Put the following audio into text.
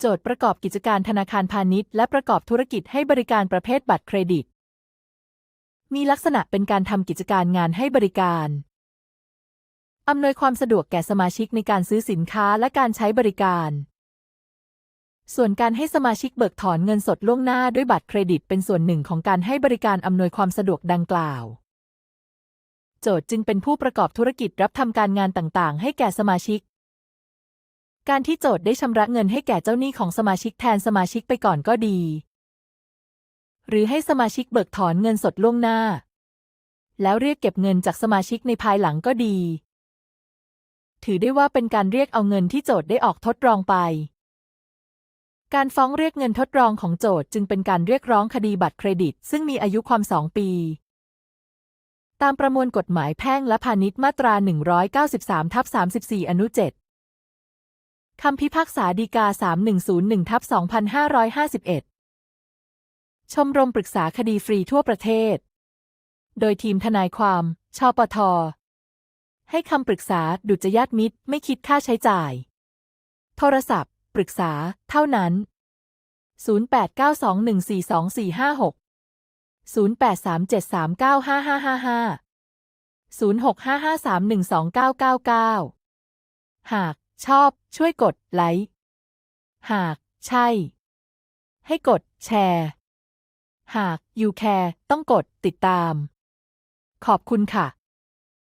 โจทย์ประกอบกิจการธนาคารพาณิชย์และประกอบธุรกิจให้บริการประเภทบัตรเครดิต มีลักษณะเป็นการทำกิจการงานให้บริการ อำนวยความสะดวกแก่สมาชิกในการซื้อสินค้าและการใช้บริการ ส่วนการให้สมาชิกเบิกถอนเงินสดล่วงหน้าด้วยบัตรเครดิต เป็นส่วนหนึ่งของการให้บริการอำนวยความสะดวกดังกล่าว โจทย์จึงเป็นผู้ประกอบธุรกิจรับทำการงานต่างๆ ให้แก่สมาชิก การที่โจทย์ได้ชำระเงินให้แก่เจ้าหนี้ของสมาชิกแทนสมาชิกไปก่อนก็ดี หรือให้สมาชิกเบิกถอนเงินสดล่วงหน้า แล้วเรียกเก็บเงินจากสมาชิกในภายหลังก็ดี ถือได้ว่าเป็นการเรียกเอาเงินที่โจทย์ได้ออกทดลองไป การฟ้องเรียกเงินทดลองของโจทย์จึงเป็นการเรียกร้องคดีบัตรเครดิต ซึ่งมีอายุความสองปีตามประมวลกฎหมายแพ่งและพาณิชย์มาตรา 193ทับ34 อนุ 7 คำพิพากษาฎีกา 3101ทับ2551 ชมรมปรึกษาคดีฟรีทั่วประเทศ โดยทีมทนายความ ชปท ให้คำปรึกษาดุจยาตมิตร ไม่คิดค่าใช้จ่าย โทรศัพท์ ปรึกษา เท่านั้น 0892142456 0837395555 0655312999 หาก ชอบช่วยกดไลค์ หากใช่ ให้กดแชร์ หาก you care ต้องกดติดตาม ขอบคุณค่ะ